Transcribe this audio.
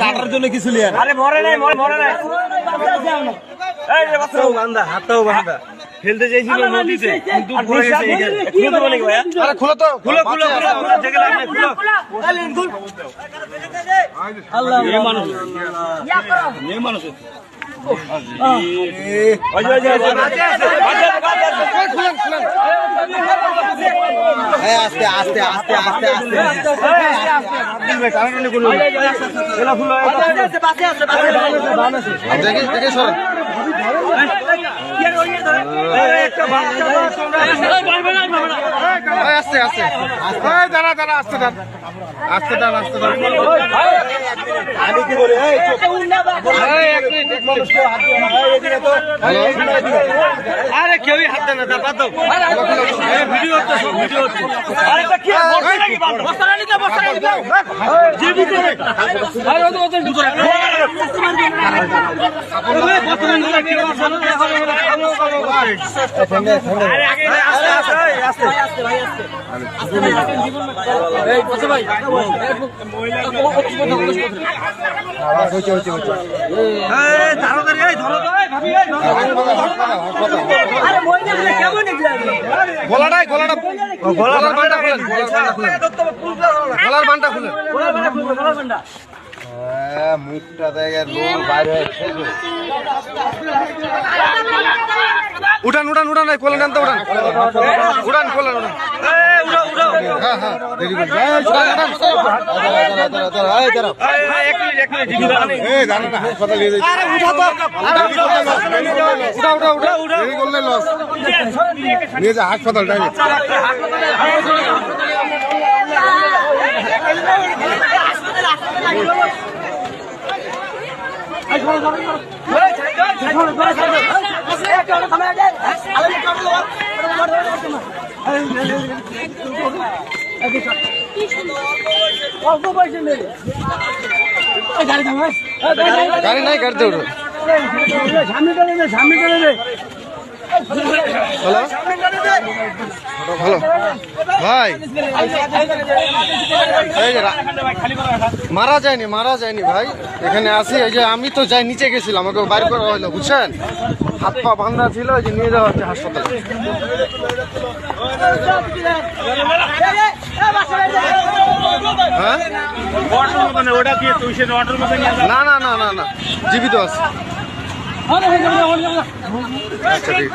কাটার জন্য কিছু লিয়ার আরে মরে নাই মরে মরে নাই এই রে বাচ্চা বান্ধা হাতও বান্ধা ফেলতে চাইছিল নদীতে কিন্তু পড়ে গেছে খুলে দেবো নাকি ভাইয়া আরে খুলো তো খুলো খুলো খুলো খুলো থেকে লাগবে খুলো মেয়ে মানুষ মেয়ে মানুষ ওই যে, ওই যে, ওই যে, বাঁচে আছে, বাঁচে আছে, বাঁচে আছে। এই আস্তে আস্তে আস্তে আস্তে আস্তে। আস্তে আস্তে দাঁড়া দাঁড়া আস্তে দাঁড়া আস্তে দাঁড়া আস্তে দাঁড়া আমি কি বলি এই চুপ। এই, এক মিনিট, এক মানুষকে হাত দিও না। এই, তো। আরে কেউই হাত দেয় না বাদ দাও। ভিডিও হচ্ছে সব ভিডিও হচ্ছে আরে এটা কি বস্তা নাকি বাদ নাকি দাও, নাকি দাও। জিবি করে। আরে ওদের ওদের এই ভাবি এই ধরো গলার বানটা খুলেন গলার বানটা খুলেন হ্যাঁ, মুখটা দেখে বাইরে হয়েছে উঠান উঠান উঠান এই কোলে নেন তো উঠান উঠান কোলে উঠান এই উড়াও উড়াও হ্যাঁ হ্যাঁ দেরি করবেন এই, উঠান, উঠান। দাঁড়া, দাঁড়া, দাঁড়া, এই, দাঁড়াও। এই, এই, এক মিনিট এক মিনিট জিবি দাঁড়ান এই, দাঁড়ান না, হাসপাতালে নিয়ে যাই। উঠা, উঠা, উঠা। দেরি করলে loss। নিয়ে হ্যালো? হ্যালো? ভাই। মারা যায়নি মারা যায়নি ভাই। এখানে আসি এই যে আমি তো যাই নিচে গেছিলাম আমাকে বাইর করা হলো বুঝছেন? হাত পা বান্ধা ছিল ওই যে নিয়ে যাওয়া হচ্ছে হাসপাতালে। হ্যাঁ? না না না না। জীবিত আছে। ਆ ਰਹੇ ਹੋ ਜਾ ਹੋ ਜਾ ਅੱਛਾ ਜੀ।